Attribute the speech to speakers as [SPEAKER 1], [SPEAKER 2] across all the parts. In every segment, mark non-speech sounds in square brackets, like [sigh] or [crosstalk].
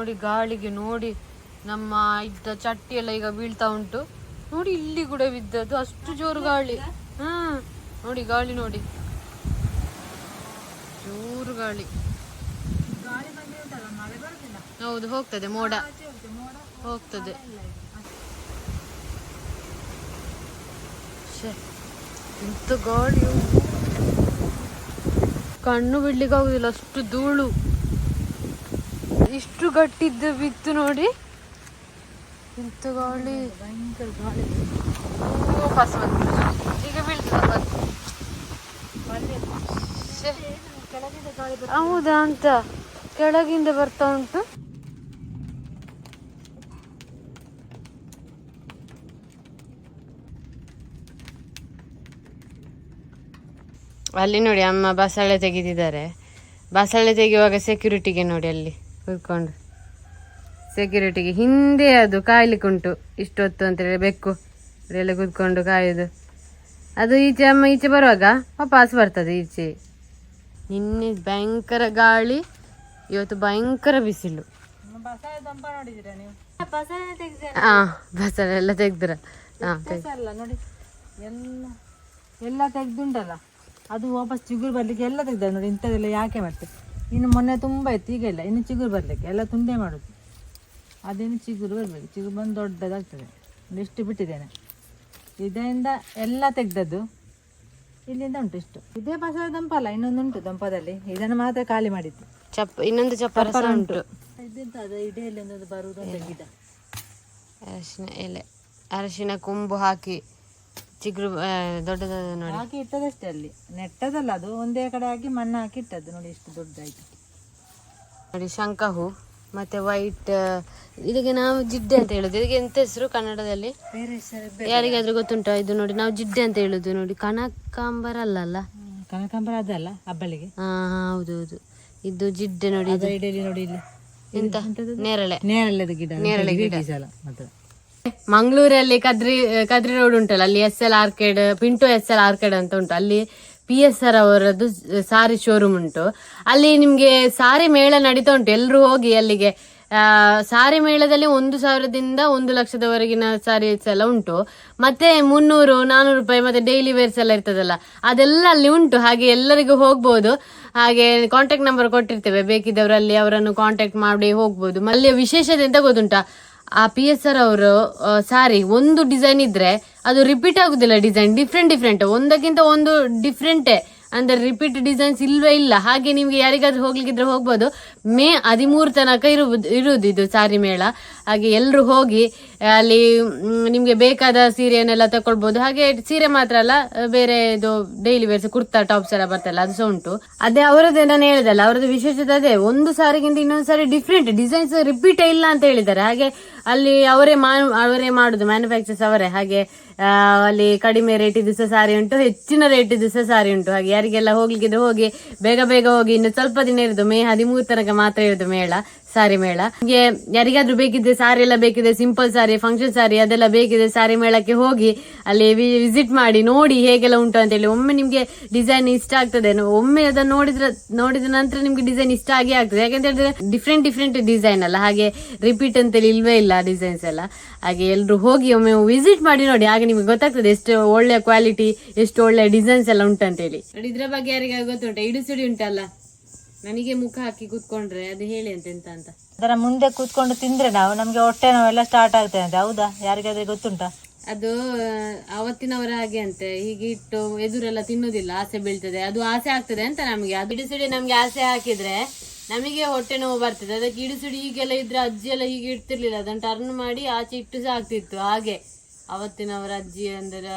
[SPEAKER 1] ನೋಡಿ ಗಾಳಿಗೆ ನೋಡಿ ನಮ್ಮ ಇದ್ದ ಚಟ್ಟಿ ಎಲ್ಲ ಈಗ ಬೀಳ್ತಾ ಉಂಟು. ನೋಡಿ ಇಲ್ಲಿ ಕೂಡ ಬಿದ್ದದ್ದು ಅಷ್ಟು ಜೋರು ಗಾಳಿ. ಹಾ ನೋಡಿ ಗಾಳಿ ನೋಡಿ. ಜೋರು ಗಾಳಿ. ಹೌದು ಹೋಗ್ತದೆ ಮೋಡ.
[SPEAKER 2] ಹೋಗ್ತದೆ,
[SPEAKER 1] ಎಂತ ಗಾಳಿ ಕಣ್ಣು ಬಿಡ್ಲಿಕ್ಕೆ ಆಗುದಿಲ್ಲ ಅಷ್ಟು ಧೂಳು. ಇಷ್ಟು ಗಟ್ಟಿದ್ದು ಬಿತ್ತು ನೋಡಿ. ಇಂತ ಗಾಳಿ.
[SPEAKER 2] ಭಯಂಕರ ಗಾಳಿ
[SPEAKER 1] ವಾಪಸ್ ಈಗ. ಹೌದಾ ಅಂತ. ಕೆಳಗಿಂದ ಬರ್ತಾ ಉಂಟು. ಅಲ್ಲಿ ನೋಡಿ ಅಮ್ಮ ಬಸಳೆ ತೆಗೆದಿದ್ದಾರೆ. ಬಸಳೆ ತೆಗೆಯುವಾಗ ಸೆಕ್ಯೂರಿಟಿಗೆ ನೋಡಿ ಅಲ್ಲಿ. ಕೂತ್ಕೊಂಡು. ಸೆಕ್ಯೂರಿಟಿಗೆ ಹಿಂದೆ ಅದು ಕಾಯ್ಲಿಕ್ಕೆ ಉಂಟು ಇಷ್ಟೊತ್ತು ಅಂತೇಳಿ ಬೆಕ್ಕು. ಅದೆಲ್ಲ ಕೂತ್ಕೊಂಡು ಕಾಯೋದು. ಅದು ಈಚೆ ಅಮ್ಮ ಈಚೆ ಬರುವಾಗ ವಾಪಸ್ ಬರ್ತದೆ ಈಚೆ. ನಿನ್ನೆ ಭಯಂಕರ ಗಾಳಿ, ಇವತ್ತು ಭಯಂಕರ ಬಿಸಿಲು. ಹಾ ಬಸಳೆ ಎಲ್ಲ ತೆಗ್ದಿರ.
[SPEAKER 2] ಎಲ್ಲ ತೆಗ್ದುಂಟಲ್ಲ? ಅದು ವಾಪಸ್ ಚಿಗುರು ಬರ್ಲಿಕ್ಕೆ ಎಲ್ಲ ತೆಗ್ದ ನೋಡಿ, ಇಂಥದ್ದೆಲ್ಲ ಯಾಕೆ ಮತ್ತೆ ಇನ್ನು ಮೊನ್ನೆ ತುಂಬ ಇತ್ತು ಈಗ ಇಲ್ಲ. ಇನ್ನು ಚಿಗುರು ಬರ್ಲಿಕ್ಕೆ ಎಲ್ಲ ತುಂಡೆ ಮಾಡುದು. ಅದೇನು ಚಿಗುರು ಬರಬೇಕು? ಚಿಗುರು ಬಂದು ದೊಡ್ಡದಾಗ್ತದೆ. ಇಷ್ಟು ಬಿಟ್ಟಿದ್ದೇನೆ? ಇದರಿಂದ ಎಲ್ಲ ತೆಗ್ದದ್ದು ಇಲ್ಲಿಂದ ಉಂಟು ಇಷ್ಟು. ಇದೇ ಬಸಳೆ ದಂಪ ಅಲ್ಲ ಇನ್ನೊಂದು ಉಂಟು ದಂಪದಲ್ಲಿ. ಇದನ್ನು ಮಾತ್ರ ಖಾಲಿ ಮಾಡಿದ್ದು.
[SPEAKER 1] ಚಪ್ಪ ಇನ್ನೊಂದು ಚಪ್ಪರ ಉಂಟು.
[SPEAKER 2] ಇಡೆಯಲ್ಲಿ ಬರುವುದು ಗಿಡ.
[SPEAKER 1] ಅರಿಶಿನ ಎಲೆ. ಅರಿಶಿನ ಕೊಂಬು ಹಾಕಿ. ಚಿಗುರು ದೊಡ್ಡದಾದ ನೋಡಿ.
[SPEAKER 2] ಹಾಕಿ ಇಟ್ಟದಷ್ಟೇ ಅಲ್ಲಿ. ನೆಟ್ಟದಲ್ಲ ಅದು ಒಂದೇ ಕಡೆ ಹಾಕಿ ಮಣ್ಣು ಹಾಕಿ ಇಟ್ಟದ್ದು. ನೋಡಿ ಎಷ್ಟು ದೊಡ್ಡದಾಯ್ತು.
[SPEAKER 1] ನೋಡಿ ಶಂಕ ಹೂ ಮತ್ತೆ ವೈಟ್ ಇದಕ್ಕೆ ನಾವು ಜಿಡ್ಡೆ ಅಂತ ಹೇಳುದು. ಇದಕ್ಕೆ ಎಂತ ಹೆಸರು ಕನ್ನಡದಲ್ಲಿ? ಯಾರಿಗಾದ್ರೂ ಗೊತ್ತುಂಟಾ? ಇದು ನೋಡಿ ನಾವು ಜಿಡ್ಡೆ ಅಂತ ಹೇಳುದು. ನೋಡಿ ಕನಕಾಂಬರ ಅಲ್ಲ
[SPEAKER 2] ಕನಕಾಂಬರ ಅದಲ್ಲ ಹಬ್ಬಳಿಗೆ.
[SPEAKER 1] ಹಾ ಹೌದೌದು. ಇದು ಜಿಡ್ಡೆ ನೋಡಿ
[SPEAKER 2] ನೋಡಿ ಇಲ್ಲಿ.
[SPEAKER 1] ಎಂತ? ನೇರಳೆ.
[SPEAKER 2] ನೇರಳೆದ ಗಿಡ.
[SPEAKER 1] ನೇರಳೆ ಗಿಡ. ಮಂಗಳೂರಲ್ಲಿ ಕದ್ರಿ ಕದ್ರಿ ರೋಡ್ ಉಂಟಲ್ಲ, ಅಲ್ಲಿ ಎಸ್ ಎಲ್ ಆರ್ಕೇಡ್ ಪಿಂಟು ಎಸ್ ಎಲ್ ಆರ್ಕೇಡ್ ಅಂತ ಉಂಟು. ಅಲ್ಲಿ ಪಿ ಎಸ್ ಆರ್ ಅವರದ್ದು ಸಾರಿ ಶೋರೂಮ್ ಉಂಟು. ಅಲ್ಲಿ ನಿಮ್ಗೆ ಸಾರಿ ಮೇಳ ನಡೀತಾ ಉಂಟು. ಎಲ್ಲರೂ ಹೋಗಿ ಅಲ್ಲಿಗೆ. ಸಾರಿ ಮೇಳದಲ್ಲಿ ಒಂದು ಸಾವಿರದಿಂದ ಒಂದು ಲಕ್ಷದವರೆಗಿನ ಸಾರೀಸ್ ಎಲ್ಲ ಉಂಟು. ಮತ್ತೆ ಮುನ್ನೂರು, ನಾನೂರು ರೂಪಾಯಿ, ಮತ್ತೆ ಡೈಲಿ ವೇರ್ಸ್ ಎಲ್ಲ ಇರ್ತದಲ್ಲ. ಅದೆಲ್ಲ ಅಲ್ಲಿ ಉಂಟು. ಹಾಗೆ ಎಲ್ಲರಿಗೂ ಹೋಗ್ಬೋದು. ಹಾಗೆ ಕಾಂಟ್ಯಾಕ್ಟ್ ನಂಬರ್ ಕೊಟ್ಟಿರ್ತೇವೆ. ಬೇಕಿದ್ದವರಲ್ಲಿ ಅವರನ್ನು ಕಾಂಟ್ಯಾಕ್ಟ್ ಮಾಡಿ ಹೋಗ್ಬೋದು. ಅಲ್ಲಿಯ ವಿಶೇಷತೆ ಎಂತ ಗೊತ್ತುಂಟಾ? ಆ ಪಿ ಎಸ್ ಆರ್ ಅವರು ಸಾರಿ ಒಂದು ಡಿಸೈನ್ ಇದ್ರೆ ಅದು ರಿಪೀಟ್ ಆಗುದಿಲ್ಲ ಡಿಸೈನ್ ಡಿಫ್ರೆಂಟ್ ಡಿಫ್ರೆಂಟ್ ಒಂದಕ್ಕಿಂತ ಒಂದು ಡಿಫ್ರೆಂಟೇ ಅಂದ್ರೆ ರಿಪೀಟ್ ಡಿಸೈನ್ಸ್ ಇಲ್ವೇ ಇಲ್ಲ. ಹಾಗೆ ನಿಮಗೆ ಯಾರಿಗಾದ್ರೂ ಹೋಗ್ಲಿಕ್ಕಿದ್ರೆ ಹೋಗ್ಬೋದು. ಮೇ ಹದಿಮೂರು ತನಕ ಇರುವುದು ಇರುವುದು ಇದು ಸಾರಿ ಮೇಳ. ಹಾಗೆ ಎಲ್ಲರೂ ಹೋಗಿ, ಅಲ್ಲಿ ನಿಮಗೆ ಬೇಕಾದ ಸೀರೆಯನ್ನೆಲ್ಲ ತಕೊಳ್ಬೋದು. ಹಾಗೆ ಸೀರೆ ಮಾತ್ರ ಅಲ್ಲ, ಬೇರೆ ಇದು ಡೈಲಿ ವೇರ್ಸ್ ಕುರ್ತಾ ಟಾಪ್ಸ್ ಎಲ್ಲ ಬರ್ತಲ್ಲ, ಅದು ಸಹ ಉಂಟು. ಅದೇ ಅವರದ್ದು ನಾನು ಹೇಳಿದಲ್ಲ, ಅವರದ್ದು ವಿಶೇಷತೆ ಅದೇ. ಒಂದು ಸಾರಿಗಿಂತ ಇನ್ನೊಂದು ಸಾರಿ ಡಿಫ್ರೆಂಟ್ ಡಿಸೈನ್ಸ್ ರಿಪೀಟ್ ಇಲ್ಲ ಅಂತ ಹೇಳಿದ್ದಾರೆ. ಹಾಗೆ ಅಲ್ಲಿ ಅವರೇ ಮಾ, ಅವರೇ ಮಾಡುದು ಮ್ಯಾನುಫ್ಯಾಕ್ಚರ್ಸ್ ಅವರೇ. ಹಾಗೆ ಅಲ್ಲಿ ಕಡಿಮೆ ರೇಟ್ ಸಹ ಸಾರಿ ಉಂಟು, ಹೆಚ್ಚಿನ ರೇಟ್ ಸಹ ಸಾರಿ ಉಂಟು. ಹಾಗೆ ಯಾರಿಗೆಲ್ಲ ಹೋಗ್ಲಿಕ್ಕಿದ್ರೆ ಹೋಗಿ, ಬೇಗ ಬೇಗ ಹೋಗಿ, ಇನ್ನು ಸ್ವಲ್ಪ ದಿನ ಇರುದು, ಮೇ ಹದಿಮೂರು ತನಕ ಮಾತ್ರ ಇರುದು ಮೇಳ. ಸಾರಿ ಮೇಳ. ನಿಮ್ಗೆ ಯಾರಿಗಾದ್ರೂ ಬೇಕಿದ್ರೆ ಸಾರಿ ಎಲ್ಲ ಬೇಕಿದೆ ಸಿಂಪಲ್ ಸಾರಿ ಫಂಕ್ಷನ್ ಸಾರಿ, ಅದೆಲ್ಲ ಬೇಕಿದೆ ಸಾರಿ ಮೇಳಕ್ಕೆ ಹೋಗಿ ಅಲ್ಲಿ ವಿಸಿಟ್ ಮಾಡಿ, ನೋಡಿ ಹೇಗೆಲ್ಲ ಉಂಟು ಅಂತ ಹೇಳಿ. ಒಮ್ಮೆ ನಿಮ್ಗೆ ಡಿಸೈನ್ ಇಷ್ಟ ಆಗ್ತದೆ. ಒಮ್ಮೆ ಅದನ್ನ ನೋಡಿದ್ರೆ, ನೋಡಿದ ನಂತರ ನಿಮ್ಗೆ ಡಿಸೈನ್ ಇಷ್ಟ ಆಗೇ ಆಗ್ತದೆ. ಯಾಕಂತ ಹೇಳಿದ್ರೆ ಡಿಫ್ರೆಂಟ್ ಡಿಫ್ರೆಂಟ್ ಡಿಸೈನ್ ಅಲ್ಲ. ಹಾಗೆ ರಿಪೀಟ್ ಅಂತೇಳಿ ಇಲ್ವೇ ಇಲ್ಲ ಡಿಸೈನ್ಸ್ ಎಲ್ಲ. ಹಾಗೆ ಎಲ್ಲರೂ ಹೋಗಿ ಒಮ್ಮೆ ವಿಸಿಟ್ ಮಾಡಿ ನೋಡಿ. ಹಾಗೆ ನಿಮ್ಗೆ ಗೊತ್ತಾಗ್ತದೆ ಎಷ್ಟು ಒಳ್ಳೆ ಕ್ವಾಲಿಟಿ ಎಷ್ಟು ಒಳ್ಳೆ ಡಿಸೈನ್ಸ್ ಎಲ್ಲ ಅಂತ ಹೇಳಿ. ಇದ್ರ ಬಗ್ಗೆ ಯಾರಿಗ ಗೊತ್ತುಂಟ? ಇಡಿಸುಡಿ ಉಂಟಲ್ಲ? ನನಗೆ ಮುಖ ಹಾಕಿ ಕೂತ್ಕೊಂಡ್ರೆ ಅದು ಹೇಳಿ ಅಂತ ಎಂತ ಅಂತ.
[SPEAKER 2] ಅದರ ಮುಂದೆ ಕೂತ್ಕೊಂಡು ತಿಂದ್ರೆ ನಾವು ನಮ್ಗೆ ಹೊಟ್ಟೆ ನೋವೆಲ್ಲ ಸ್ಟಾರ್ಟ್ ಆಗ್ತದೆ ಅಂತ ಹೌದಾ? ಯಾರಿಗಾದ್ರೆ ಗೊತ್ತುಂಟಾ?
[SPEAKER 1] ಅದು ಅವತ್ತಿನವರ ಹಾಗೆ ಅಂತೆ. ಹೀಗೆ ಇಟ್ಟು ಎದುರೆಲ್ಲ ತಿನ್ನೋದಿಲ್ಲ ಆಸೆ ಬೀಳ್ತದೆ. ಅದು ಆಸೆ ಆಗ್ತದೆ ಅಂತ ನಮಗೆ. ಅದು ಇಡಿಸುಡಿ ನಮ್ಗೆ ಆಸೆ ಹಾಕಿದ್ರೆ ನಮಗೆ ಹೊಟ್ಟೆ ನೋವು ಬರ್ತದೆ. ಅದಕ್ಕೆ ಇಡಿಸುಡಿ ಹೀಗೆಲ್ಲ ಇದ್ರೆ ಅಜ್ಜಿ ಎಲ್ಲ ಹೀಗೆ ಇಡ್ತಿರ್ಲಿಲ್ಲ. ಅದನ್ನ ಟರ್ನ್ ಮಾಡಿ ಆಚೆ ಇಟ್ಟು ಸಹ ಆಗ್ತಿತ್ತು. ಹಾಗೆ ಅವತ್ತಿನವರ ಅಜ್ಜಿ ಅಂದ್ರೆ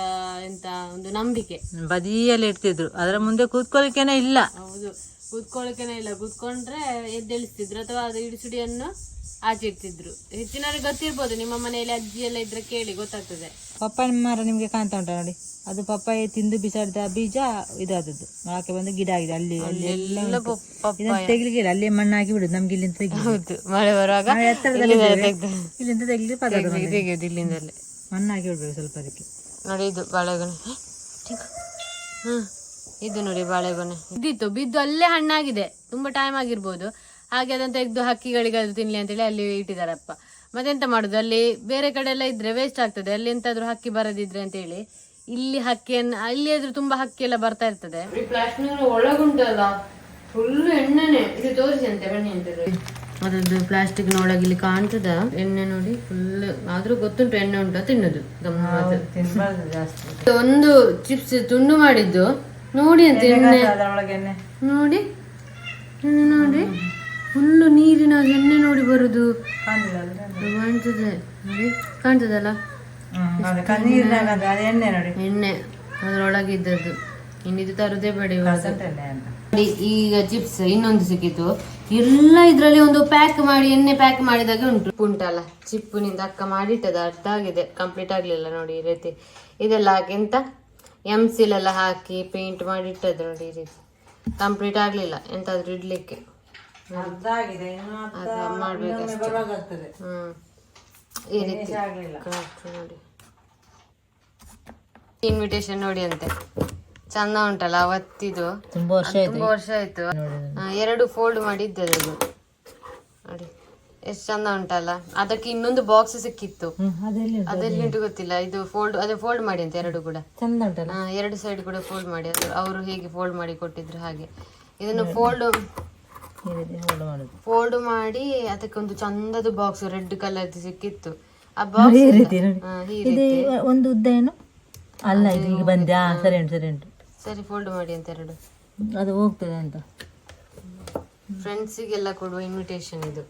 [SPEAKER 1] ಎಂತ ಒಂದು ನಂಬಿಕೆ.
[SPEAKER 2] ಬದಿಯಲ್ಲಿ ಇಡ್ತಿದ್ರು. ಅದರ ಮುಂದೆ ಕೂತ್ಕೊಳಿಕೆನೆ ಇಲ್ಲ.
[SPEAKER 1] ಹೌದು. ಕೂತ್ಕೊಳ್ಳಿಕೆನೇ ಇಲ್ಲ. ಕೂತ್ಕೊಂಡ್ರೆ ಎದ್ದೇಳಿಸ್ತಿದ್ರು ಅಥವಾ ಅದು ಇಡಿಸುಡಿಯನ್ನು ಆಚೆ ಇಡ್ತಿದ್ರು ಹೆಚ್ಚಿನವ್ರಿಗೆ ಗೊತ್ತಿರ್ಬೋದು. ನಿಮ್ಮ ಮನೆಯಲ್ಲಿ ಅಜ್ಜಿ ಎಲ್ಲ ಇದ್ರೆ ಕೇಳಿ ಗೊತ್ತಾಗ್ತದೆ.
[SPEAKER 2] ಪಪ್ಪಾಯ ಮರ ನಿಮ್ಗೆ ಕಾಣ್ತಾ ಉಂಟಾ ನೋಡಿ? ಅದು ಪಪ್ಪಾಯ ತಿಂದು ಬಿಸಾಡಿದ ಬೀಜ ಇದಾದದ್ದು. ಮೊಳಕೆ ಬಂದು ಗಿಡ ಆಗಿದೆ ಅಲ್ಲಿ ಅಲ್ಲಿ ಎಲ್ಲ ಉಂಟು. ಇದನ್ನ ತೆಗಿಲಿಕ್ಕೆ ಇಲ್ಲ ಅಲ್ಲಿ ಮಣ್ಣು ಹಾಕಿ ಬಿಡುದು ನಮ್ಗೆ ಇಲ್ಲಿಂದ ತೆಗಿ
[SPEAKER 1] ಹೌದು. ಮಳೆ ಬರುವಾಗ ಇಲ್ಲಿಂದ
[SPEAKER 2] ಇದ್ದೇವೆ.
[SPEAKER 1] ತೆಗ್ದು.
[SPEAKER 2] ಇಲ್ಲಿಂದ ತೆಗಿಲಿ ಪದಾರ್ಥ
[SPEAKER 1] ತೆಗ್ದು ತೆಗೆಯುದು ಇಲ್ಲಿಂದಲೇ.
[SPEAKER 2] ಮಣ್ಣು ಹಾಕಿ ಬಿಡ್ಬೇಕು ಸ್ವಲ್ಪ ಅದಕ್ಕೆ.
[SPEAKER 1] ನೋಡಿ ಇದು ಬಾಳೆಗೊನೆ. ಹ್ಮ್. ಇದು ನೋಡಿ ಬಾಳೆಗೊನೆ. ಇದ್ದಿತ್ತು ಬಿದ್ದು ಅಲ್ಲೇ ಹಣ್ಣಾಗಿದೆ. ತುಂಬಾ ಟೈಮ್ ಆಗಿರ್ಬೋದು. ಹಾಗೆ ಅದನ್ನು ತೆಗೆದು ಹಕ್ಕಿಗಳಿಗೆ ಅದು ತಿನ್ಲಿ ಅಂತೇಳಿ ಅಲ್ಲಿ ಇಟ್ಟಿದಾರಪ್ಪ. ಮತ್ತೆಂತ ಮಾಡುದು? ಅಲ್ಲಿ ಬೇರೆ ಕಡೆ ಎಲ್ಲ ಇದ್ರೆ ವೇಸ್ಟ್ ಆಗ್ತದೆ. ಅಲ್ಲಿ ಎಂತಾದ್ರೂ ಹಕ್ಕಿ ಬರದಿದ್ರೆ ಅಂತೇಳಿ ಇಲ್ಲಿ ಹಕ್ಕಿಯನ್ನ ಅಲ್ಲಿ ಆದ್ರೂ ತುಂಬಾ ಹಕ್ಕಿ ಎಲ್ಲ ಬರ್ತಾ ಇರ್ತದೆ. ಅದೊಂದು ಒಳಗುಂಟಲ್ಲ ಫುಲ್ ಎಣ್ಣೆನೆ. ಇದು ತೋರಿಸಿ ಅಂತೆ ಬನ್ನಿ ಅದ್ರದ್ದು ಪ್ಲಾಸ್ಟಿಕ್ ಇಲ್ಲಿ ಕಾಣ್ತದ. ಎಣ್ಣೆ ನೋಡಿ ಫುಲ್ ಆದ್ರೂ ಗೊತ್ತುಂಟು ಎಣ್ಣೆ ಉಂಟು ತಿನ್ನುದು. ಒಂದು ಚಿಪ್ಸ್ ತುಂಡು ಮಾಡಿದ್ದು. ನೋಡಿ ಅಂತ ಎಣ್ಣೆ
[SPEAKER 2] ಅದರೊಳಗೆ ಎಣ್ಣೆ.
[SPEAKER 1] ನೋಡಿ ಎಣ್ಣೆ ನೋಡಿ. ಫುಲ್ಲು ನೀರಿನ ಎಣ್ಣೆ ನೋಡಿ ಬರುದು. ಕಾಣ್ತದೆ ನೋಡಿ ಕಾಣ್ತದಲ್ಲ?
[SPEAKER 2] ಎಣ್ಣೆ ನೋಡಿ.
[SPEAKER 1] ಎಣ್ಣೆ ಇದ್ದದ್ದು ಇನ್ನಿದು ತರುದೇ ಬೇಡ ಈಗ ಚಿಪ್ಸ್ ಇನ್ನೊಂದು ಸಿಕ್ಕಿತು. ಎಲ್ಲ ಇದ್ರಲ್ಲಿ ಒಂದು ಪ್ಯಾಕ್ ಮಾಡಿ ಎಣ್ಣೆ ಪ್ಯಾಕ್ ಮಾಡಿದಾಗೆ ಉಂಟು. ಉಂಟಲ್ಲ ಚಿಪ್ಪುನಿಂದ ಅಕ್ಕ ಮಾಡಿಟ್ಟದ ಅರ್ಧ ಆಗಿದೆ. ಕಂಪ್ಲೀಟ್ ಆಗ್ಲಿಲ್ಲ ನೋಡಿ ಈ ರೀತಿ. ಇದೆಲ್ಲ ಹಾಕಿ ಎಂತ? ಎಂ ಸಿಲೆಲ್ಲ ಹಾಕಿ ಪೇಂಟ್ ಮಾಡಿ ಇಟ್ಟದ್ದು ನೋಡಿ ಈ ರೀತಿ. ಕಂಪ್ಲೀಟ್ ಆಗ್ಲಿಲ್ಲ ಎಂತಾದ್ರೂ ಇಡ್ಲಿಕ್ಕೆ. ಮಾಡ್ಬೇಕಷ್ಟೇ. ಈ ರೀತಿ. ನೋಡಿ ಇನ್ವಿಟೇಷನ್ ನೋಡಿ. ಅಂತೆ ಚಂದ ಉಂಟಲ್ಲ ಅವತ್ತಿದು?
[SPEAKER 2] ತುಂಬಾ ವರ್ಷ
[SPEAKER 1] ಆಯ್ತು ಆ, ಎರಡು ಫೋಲ್ಡ್ ಮಾಡಿದ್ದೆ ಅದು ನೋಡಿ. ಎಷ್ಟು ಚಂದ ಉಂಟಲ್ಲ? ಅದಕ್ಕೆ ಇನ್ನೊಂದು ಬಾಕ್ಸ್ ಸಿಕ್ಕಿತ್ತು.
[SPEAKER 2] ಅದೆಲ್ಲ ಅದೆಲ್ಲಿ ಉಂಟು?
[SPEAKER 1] ಅದೆಲ್ಲಿ ಗೊತ್ತಿಲ್ಲ ಇದು ಫೋಲ್ಡ್ ಅದೇ ಫೋಲ್ಡ್ ಮಾಡಿ ಅಂತ ಎರಡು ಕೂಡ.
[SPEAKER 2] ಚಂದ ಉಂಟಲ್ಲ?
[SPEAKER 1] ಎರಡು ಸೈಡ್ ಕೂಡ ಫೋಲ್ಡ್ ಮಾಡಿ ಅದು ಅವರು ಹೇಗೆ ಫೋಲ್ಡ್ ಮಾಡಿ ಕೊಟ್ಟಿದ್ರು ಹಾಗೆ. ಇದನ್ನು ಫೋಲ್ಡ್ ಫೋಲ್ಡ್ ಮಾಡಿ ಅದಕ್ಕೆ ಒಂದು ಚಂದದ ಬಾಕ್ಸ್ ರೆಡ್ ಕಲರ್ ಸಿಕ್ಕಿತ್ತು. ಆ ಬಾಕ್ಸ್
[SPEAKER 2] ಈ ರೀತಿ ಒಂದು ಉದ್ದ ಏನು? ಅಲ್ಲ ಇದು ಈಗ ಬಂದೆ. ಸರಿ ಉಂಟು ಸರಿ ಉಂಟು.
[SPEAKER 1] ಸರಿ ಫೋಲ್ಡ್ ಮಾಡಿ ಅಂತ ಎರಡು.
[SPEAKER 2] ಅದು ಹೋಗ್ತದೆ ಅಂತ.
[SPEAKER 1] ಫ್ರೆಂಡ್ಸಿಗೆಲ್ಲ ಕೊಡುವ ಇನ್ವಿಟೇಷನ್ ಇದು.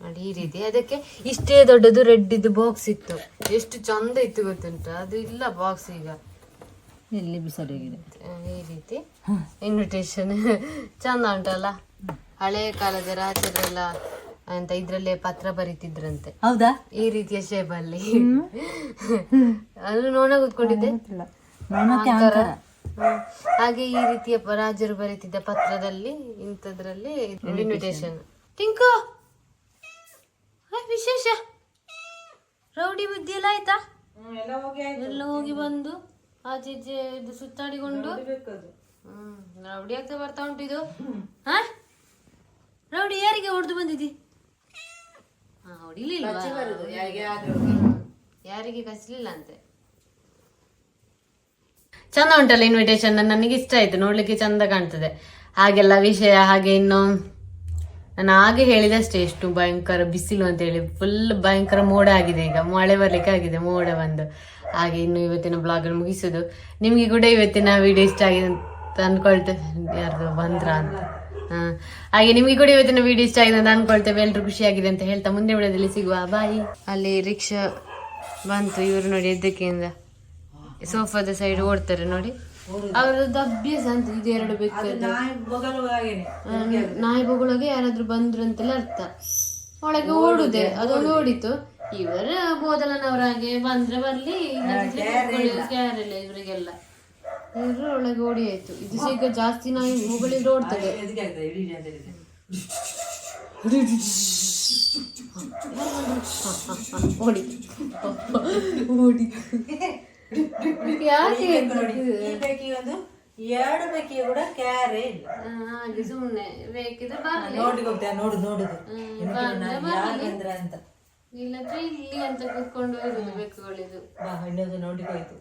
[SPEAKER 1] ನೋಡಿ ಈ ರೀತಿ. ಅದಕ್ಕೆ ಇಷ್ಟೇ ದೊಡ್ಡದು ರೆಡ್ ಇದು ಬಾಕ್ಸ್ ಇತ್ತು. ಎಷ್ಟು ಚಂದ ಇತ್ತು ಗೊತ್ತುಂಟ? ಅದು ಇಲ್ಲ ಬಾಕ್ಸ್ ಈಗ.
[SPEAKER 2] ಎಲ್ಲಿ ಬಿಸಾಡೋಗಿದೆ?
[SPEAKER 1] ಈ ರೀತಿ. ಇನ್ವಿಟೇಷನ್ ಚಂದ ಉಂಟಲ್ಲ? ಹಳೆ ಕಾಲದ ರಾಜರೆಲ್ಲ ಅಂತ ಇದ್ರಲ್ಲೇ ಪತ್ರ ಬರೀತಿದ್ರಂತೆ.
[SPEAKER 2] ಹೌದಾ?
[SPEAKER 1] ಈ ರೀತಿಯ ಶೇಪ್ ಅಲ್ಲಿ. ಅದು ನೋಣ ಕೂತ್ಕೊಂಡಿದ್ದೆ. ಹಾಗೆ ಈ ರೀತಿಯ ರಾಜರು ಬರೀತಿದ್ದ ಪತ್ರದಲ್ಲಿ ಇಂಥದ್ರಲ್ಲಿ ಇನ್ವಿಟೇಷನ್ ಟಿಂಕು! ವಿಶೇಷ? ರೌಡಿ ಬುದ್ಧಿ ಎಲ್ಲ ಆಯ್ತಾ? ಎಲ್ಲ ಹೋಗಿ ಬಂದು ಆಚೆ ಈಚೆ ಇದು ಸುತ್ತಾಡಿಕೊಂಡು? ಹ್ಮ್ ರೌಡಿ ಆಗ್ತಾ ಬರ್ತಾ ಉಂಟು ಇದು. ಹಾ? ರೌಡಿ ಯಾರಿಗೆ ಹೊಡೆದು ಬಂದಿದ್ದಿ? ಹೊಡಿಲಿಲ್ಲ ಯಾರಿಗೆ ಕಚ್ಚಲಿಲ್ಲ ಅಂತೆ. ಚಂದ ಉಂಟಲ್ಲ ಇನ್ವಿಟೇಷನ್ ನನಗೆ ಇಷ್ಟ ಆಯ್ತು ನೋಡ್ಲಿಕ್ಕೆ ಚಂದ ಕಾಣ್ತದೆ. ಹಾಗೆಲ್ಲ ವಿಷಯ ಹಾಗೆ ಇನ್ನು ನಾನು ಹಾಗೆ ಹೇಳಿದಷ್ಟೇ ಎಷ್ಟು ಭಯಂಕರ ಬಿಸಿಲು ಅಂತ ಹೇಳಿ ಫುಲ್ ಭಯಂಕರ ಮೋಡ ಆಗಿದೆ ಈಗ, ಮಳೆ ಬರ್ಲಿಕ್ಕೆ ಆಗಿದೆ, ಮೋಡ ಬಂದು. ಹಾಗೆ ಇನ್ನು ಇವತ್ತಿನ ಬ್ಲಾಗ್ ಮುಗಿಸೋದು. ನಿಮಗೆ ಕೂಡ ಇವತ್ತಿನ ವಿಡಿಯೋ ಇಷ್ಟ ಆಗಿದೆ ಅಂತ ಅನ್ಕೊಳ್ತೇವೆ ಯಾರ್ದು ಬಂದ್ರ ಅಂತ. ಹಾಗೆ ನಿಮ್ಗೆ ಕೂಡ ಇವತ್ತಿನ ವಿಡಿಯೋ ಇಷ್ಟ ಆಗಿದೆ ಅಂತ ಅನ್ಕೊಳ್ತೇವೆ ಎಲ್ರು ಖುಷಿಯಾಗಿದೆ ಅಂತ ಹೇಳ್ತಾ ಮುಂದೆ ವಿಡಿಯೋದಲ್ಲಿ ಸಿಗುವ. ಬಾಯಿ ಅಲ್ಲಿ ರಿಕ್ಷಾ ಬಂತು, ಇವರು ನೋಡಿ ಎದ್ದಕ್ಕೆಯಿಂದ ಸೋಫಾದ ಸೈಡ್ ಓಡ್ತಾರೆ ನೋಡಿ. ಅವ್ರದ್ದು ಅಭ್ಯಾಸ ಅಂತ ಇದು ಎರಡು ಬೇಕು ನಾಯಿ ಬೊಗಳಗೆ ಯಾರಾದ್ರೂ ಬಂದ್ರು ಅಂತೆಲ್ಲ ಅರ್ಥ. ಒಳಗೆ ಓಡುದೆ ಅದೊಂದು ಓಡಿತು. ಇವರ ಬೋದಲನವರಾಗೆ ಬಂದ್ರೆ ಬರ್ಲಿ ಇವರಿಗೆಲ್ಲ. ಇವರು ಒಳಗೆ ಓಡಿ ಆಯ್ತು. ಇದು ಈಗ ಜಾಸ್ತಿ ನಾಯಿ ಮುಗಳಿದ್ರೆ ಓಡ್ತದೆ. ಓಡಿ. ಓಡಿ. [laughs] ಯಾಕೆ
[SPEAKER 2] ಎರಡು ಬೇಕಿಗೆ ಕೂಡ ಕ್ಯಾರೇ ಇಲ್ಲ.
[SPEAKER 1] ಹಾಗೆ ಸುಮ್ನೆ ಬೇಕಿದ್ರೆ ಬರ್ಲಿ.
[SPEAKER 2] ನೋಡು ನೋಡುದು
[SPEAKER 1] ಹ್ಮ್,
[SPEAKER 2] ಯಾಕಂದ್ರೆ ಅಂತ.
[SPEAKER 1] ಇಲ್ಲದ್ರೆ ಇಲ್ಲಿ ಅಂತ ಕೂತ್ಕೊಂಡು ಇರುದು ಬೆಕ್ಕುಗಳಿದು
[SPEAKER 2] ಬಾ ಇನ್ನೊಂದು ನೋಡಿಕೋಯ್ತು